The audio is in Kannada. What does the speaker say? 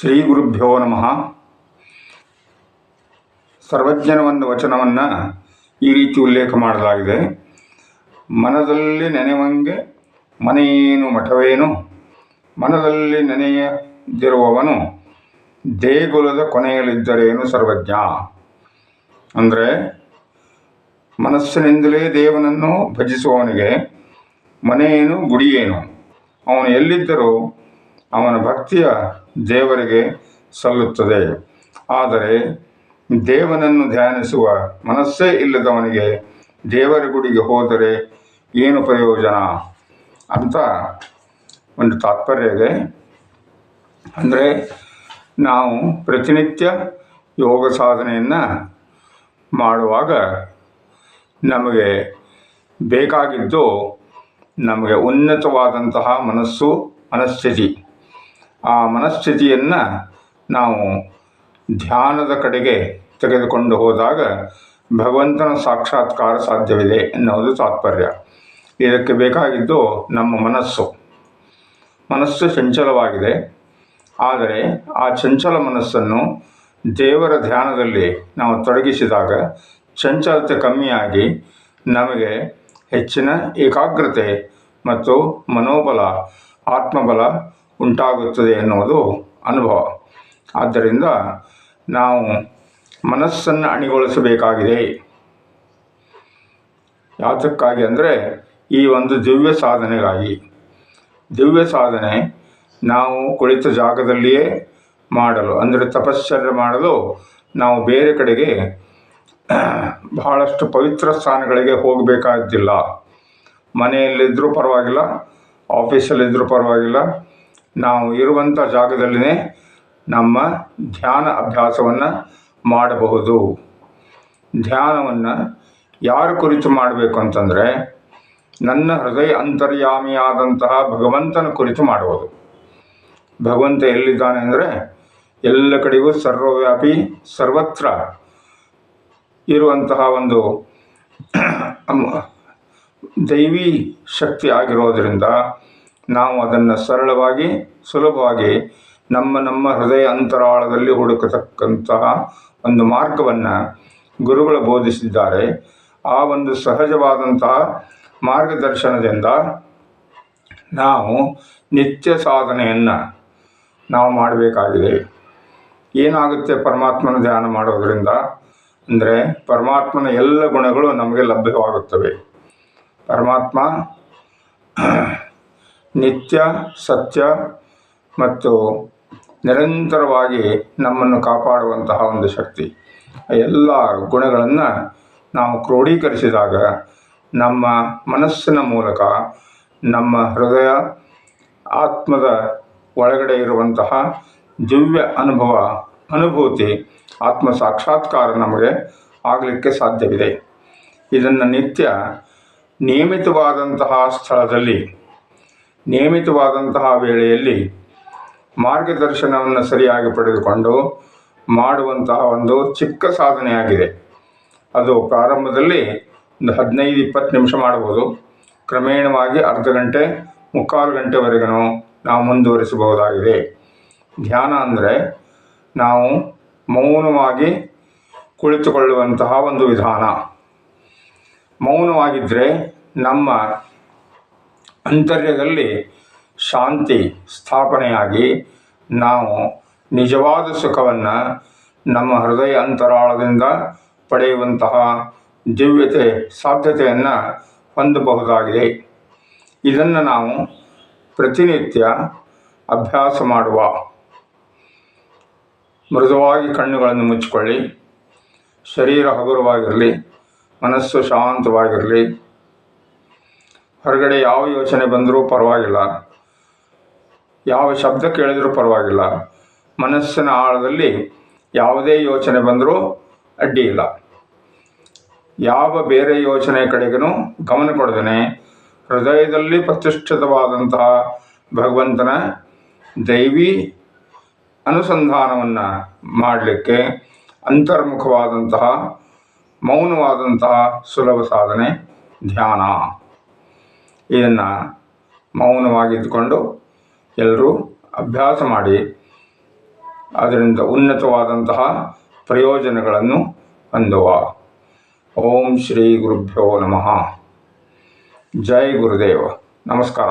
ಶ್ರೀ ಗುರುಭ್ಯೋ ನಮಃ. ಸರ್ವಜ್ಞನ ಒಂದು ವಚನವನ್ನು ಈ ರೀತಿ ಉಲ್ಲೇಖ ಮಾಡಲಾಗಿದೆ. ಮನದಲ್ಲಿ ನೆನೆವಂಗೆ ಮನೆಯೇನು ಮಠವೇನು? ಮನದಲ್ಲಿ ನೆನೆಯದಿರುವವನು ದೇಗುಲದ ಕೊನೆಯಲ್ಲಿದ್ದರೇನು ಸರ್ವಜ್ಞ? ಅಂದರೆ ಮನಸ್ಸಿನಿಂದಲೇ ದೇವನನ್ನು ಭಜಿಸುವವನಿಗೆ ಮನೆಯೇನು, ಗುಡಿಯೇನು? ಅವನು ಎಲ್ಲಿದ್ದರೂ ಅವನ ಭಕ್ತಿಯ ದೇವರಿಗೆ ಸಲ್ಲುತ್ತದೆ. ಆದರೆ ದೇವನನ್ನು ಧ್ಯಾನಿಸುವ ಮನಸ್ಸೇ ಇಲ್ಲದವನಿಗೆ ದೇವರ ಗುಡಿಗೆ ಹೋದರೆ ಏನು ಪ್ರಯೋಜನ? ಅಂತ ಒಂದು ತಾತ್ಪರ್ಯ ಇದೆ. ಅಂದರೆ ನಾವು ಪ್ರತಿನಿತ್ಯ ಯೋಗ ಸಾಧನೆಯನ್ನು ಮಾಡುವಾಗ ನಮಗೆ ಬೇಕಾಗಿದ್ದು ನಮಗೆ ಉನ್ನತವಾದಂತಹ ಮನಸ್ಸು, ಮನಸ್ಥಿತಿ. ಆ ಮನಸ್ಥಿತಿಯನ್ನು ನಾವು ಧ್ಯಾನದ ಕಡೆಗೆ ತೆಗೆದುಕೊಂಡು ಹೋದಾಗ ಭಗವಂತನ ಸಾಕ್ಷಾತ್ಕಾರ ಸಾಧ್ಯವಿದೆ ಎನ್ನುವುದು ತಾತ್ಪರ್ಯ. ಇದಕ್ಕೆ ಬೇಕಾಗಿದ್ದು ನಮ್ಮ ಮನಸ್ಸು. ಮನಸ್ಸು ಚಂಚಲವಾಗಿದೆ. ಆದರೆ ಆ ಚಂಚಲ ಮನಸ್ಸನ್ನು ದೇವರ ಧ್ಯಾನದಲ್ಲಿ ನಾವು ತೊಡಗಿಸಿದಾಗ ಚಂಚಲತೆ ಕಮ್ಮಿಯಾಗಿ ನಮಗೆ ಹೆಚ್ಚಿನ ಏಕಾಗ್ರತೆ ಮತ್ತು ಮನೋಬಲ, ಆತ್ಮಬಲ ಉಂಟಾಗುತ್ತದೆ ಎನ್ನುವುದು ಅನುಭವ. ಆದ್ದರಿಂದ ನಾವು ಮನಸ್ಸನ್ನು ಅಣಿಗೊಳಿಸಬೇಕಾಗಿದೆ. ಯಾತಕ್ಕಾಗಿ ಅಂದರೆ ಈ ಒಂದು ದಿವ್ಯ ಸಾಧನೆಗಾಗಿ. ದಿವ್ಯ ಸಾಧನೆ ನಾವು ಕುಳಿತ ಜಾಗದಲ್ಲಿಯೇ ಮಾಡಲು, ಅಂದರೆ ತಪಶ್ಚರ್ಯ ಮಾಡಲು ನಾವು ಬೇರೆ ಕಡೆಗೆ ಬಹಳಷ್ಟು ಪವಿತ್ರ ಸ್ಥಾನಗಳಿಗೆ ಹೋಗಬೇಕಾದಿಲ್ಲ ಮನೆಯಲ್ಲಿದ್ದರೂ ಪರವಾಗಿಲ್ಲ ಆಫೀಸಲ್ಲಿದ್ದರೂ ಪರವಾಗಿಲ್ಲ ನಾವು ಇರುವಂಥ ಜಾಗದಲ್ಲಿಯೇ ನಮ್ಮ ಧ್ಯಾನ ಅಭ್ಯಾಸವನ್ನು ಮಾಡಬಹುದು. ಧ್ಯಾನವನ್ನು ಯಾರ ಕುರಿತು ಮಾಡಬೇಕು ಅಂತಂದರೆ ನನ್ನ ಹೃದಯ ಅಂತರ್ಯಾಮಿಯಾದಂತಹ ಭಗವಂತನ ಕುರಿತು ಮಾಡುವುದು. ಭಗವಂತ ಎಲ್ಲಿದ್ದಾನೆ ಅಂದರೆ ಎಲ್ಲ ಕಡೆಗೂ ಸರ್ವವ್ಯಾಪಿ, ಸರ್ವತ್ರ ಇರುವಂತಹ ಒಂದು ದೈವಿ ಶಕ್ತಿ ಆಗಿರೋದರಿಂದ ನಾವು ಅದನ್ನು ಸರಳವಾಗಿ, ಸುಲಭವಾಗಿ ನಮ್ಮ ನಮ್ಮ ಹೃದಯ ಅಂತರಾಳದಲ್ಲಿ ಹುಡುಕತಕ್ಕಂತಹ ಒಂದು ಮಾರ್ಗವನ್ನು ಗುರುಗಳು ಬೋಧಿಸಿದ್ದಾರೆ. ಆ ಒಂದು ಸಹಜವಾದಂತಹ ಮಾರ್ಗದರ್ಶನದಿಂದ ನಾವು ನಿತ್ಯ ಸಾಧನೆಯನ್ನು ನಾವು ಮಾಡಬೇಕಾಗಿದೆ. ಏನಾಗುತ್ತೆ ಪರಮಾತ್ಮನ ಧ್ಯಾನ ಮಾಡೋದರಿಂದ? ಅಂದರೆ ಪರಮಾತ್ಮನ ಎಲ್ಲ ಗುಣಗಳು ನಮಗೆ ಲಭ್ಯವಾಗುತ್ತವೆ. ಪರಮಾತ್ಮ ನಿತ್ಯ, ಸತ್ಯ ಮತ್ತು ನಿರಂತರವಾಗಿ ನಮ್ಮನ್ನು ಕಾಪಾಡುವಂತಹ ಒಂದು ಶಕ್ತಿ. ಎಲ್ಲ ಗುಣಗಳನ್ನು ನಾವು ಕ್ರೋಢೀಕರಿಸಿದಾಗ ನಮ್ಮ ಮನಸ್ಸಿನ ಮೂಲಕ, ನಮ್ಮ ಹೃದಯ, ಆತ್ಮದ ಒಳಗಡೆ ಇರುವಂತಹ ದಿವ್ಯ ಅನುಭವ, ಅನುಭೂತಿ, ಆತ್ಮ ಸಾಕ್ಷಾತ್ಕಾರ ನಮಗೆ ಆಗಲಿಕ್ಕೆ ಸಾಧ್ಯವಿದೆ. ಇದನ್ನು ನಿತ್ಯ ನಿಯಮಿತವಾದಂತಹ ಸ್ಥಳದಲ್ಲಿ ನಿಯಮಿತವಾದಂತಹ ವೇಳೆಯಲ್ಲಿ ಮಾರ್ಗದರ್ಶನವನ್ನು ಸರಿಯಾಗಿ ಪಡೆದುಕೊಂಡು ಮಾಡುವಂತಹ ಒಂದು ಚಿಕ್ಕ ಸಾಧನೆಯಾಗಿದೆ. ಅದು ಪ್ರಾರಂಭದಲ್ಲಿ ಒಂದು ಹದಿನೈದು ಇಪ್ಪತ್ತು ನಿಮಿಷ ಮಾಡ್ಬೋದು ಕ್ರಮೇಣವಾಗಿ ಅರ್ಧ ಗಂಟೆ, ಮುಕ್ಕಾಲು ಗಂಟೆವರೆಗೂ ನಾವು ಮುಂದುವರಿಸಬಹುದಾಗಿದೆ. ಧ್ಯಾನ ಅಂದರೆ ನಾವು ಮೌನವಾಗಿ ಕುಳಿತುಕೊಳ್ಳುವಂತಹ ಒಂದು ವಿಧಾನ. ಮೌನವಾಗಿದ್ದರೆ ನಮ್ಮ ಅಂತರ್ಯದಲ್ಲಿ ಶಾಂತಿ ಸ್ಥಾಪನೆಯಾಗಿ ನಾವು ನಿಜವಾದ ಸುಖವನ್ನು ನಮ್ಮ ಹೃದಯ ಅಂತರಾಳದಿಂದ ಪಡೆಯುವಂತಹ ದಿವ್ಯತೆ ಸಾಧ್ಯತೆಯನ್ನು ಹೊಂದಬಹುದಾಗಿದೆ. ಇದನ್ನು ನಾವು ಪ್ರತಿನಿತ್ಯ ಅಭ್ಯಾಸ ಮಾಡುವ. ಮೃದುವಾಗಿ ಕಣ್ಣುಗಳನ್ನು ಮುಚ್ಚಿಕೊಳ್ಳಿ. ಶರೀರ ಹಗುರವಾಗಿರಲಿ, ಮನಸ್ಸು ಶಾಂತವಾಗಿರಲಿ. ಹೊರಗಡೆ ಯಾವ ಯೋಚನೆ ಬಂದರೂ ಪರವಾಗಿಲ್ಲ. ಯಾವ ಶಬ್ದ ಕೇಳಿದರೂ ಪರವಾಗಿಲ್ಲ. ಮನಸ್ಸಿನ ಆಳದಲ್ಲಿ ಯಾವುದೇ ಯೋಚನೆ ಬಂದರೂ ಅಡ್ಡಿ ಇಲ್ಲ. ಯಾವ ಬೇರೆ ಯೋಚನೆ ಕಡೆಗೂ ಗಮನ ಕೊಡದೇ ಹೃದಯದಲ್ಲಿ ಪ್ರತಿಷ್ಠಿತವಾದಂತಹ ಭಗವಂತನ ದೈವಿ ಅನುಸಂಧಾನವನ್ನು ಮಾಡಲಿಕ್ಕೆ ಅಂತರ್ಮುಖವಾದಂತಹ ಮೌನವಾದಂತಹ ಸುಲಭ ಸಾಧನೆ ಧ್ಯಾನ. ಇದನ್ನು ಮೌನವಾಗಿದ್ದುಕೊಂಡು ಎಲ್ಲರೂ ಅಭ್ಯಾಸ ಮಾಡಿ ಅದರಿಂದ ಉನ್ನತವಾದಂತಹ ಪ್ರಯೋಜನಗಳನ್ನು ಹೊಂದುವ. ಓಂ ಶ್ರೀ ಗುರುಭ್ಯೋ ನಮಃ. ಜೈ ಗುರುದೇವ. ನಮಸ್ಕಾರ.